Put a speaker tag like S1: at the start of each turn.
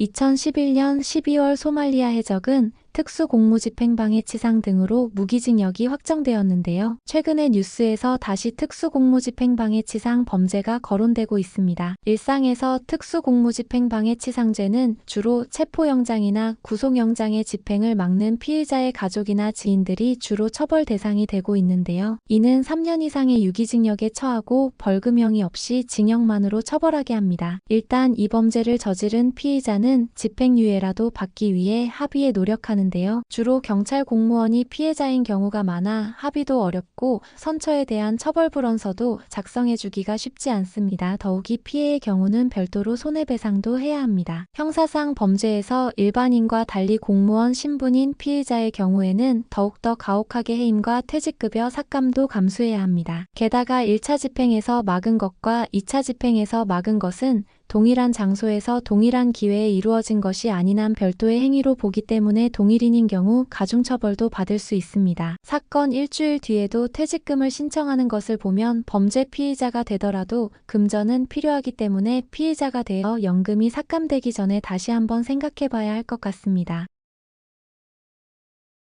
S1: 2011년 12월 소말리아 해적은 특수공무집행방해 치상 등으로 무기징역이 확정되었는데요. 최근에 뉴스에서 다시 특수공무집행방해 치상 범죄가 거론되고 있습니다. 일상에서 특수공무집행방해 치상죄는 주로 체포영장이나 구속영장의 집행을 막는 피의자의 가족이나 지인들이 주로 처벌 대상이 되고 있는데요. 이는 3년 이상의 유기징역에 처하고 벌금형이 없이 징역만으로 처벌하게 합니다. 일단 이 범죄를 저지른 피의자는 집행유예라도 받기 위해 합의에 노력하는 데요. 주로 경찰 공무원이 피해자인 경우가 많아 합의도 어렵고 선처에 대한 처벌 불원서도 작성해주기가 쉽지 않습니다. 더욱이 피해의 경우는 별도로 손해배상도 해야 합니다. 형사상 범죄에서 일반인과 달리 공무원 신분인 피의자의 경우에는 더욱더 가혹하게 해임과 퇴직급여 삭감도 감수해야 합니다. 게다가 1차 집행에서 막은 것과 2차 집행에서 막은 것은 동일한 장소에서 동일한 기회에 이루어진 것이 한 별도의 행위로 보기 때문에 동일인인 경우 가중처벌도 받을 수 있습니다. 사건 일주일 뒤에도 퇴직금을 신청하는 것을 보면 범죄 피의자가 되더라도 금전은 필요하기 때문에 피의자가 되어 연금이 삭감되기 전에 다시 한번 생각해 봐야 할 것 같습니다.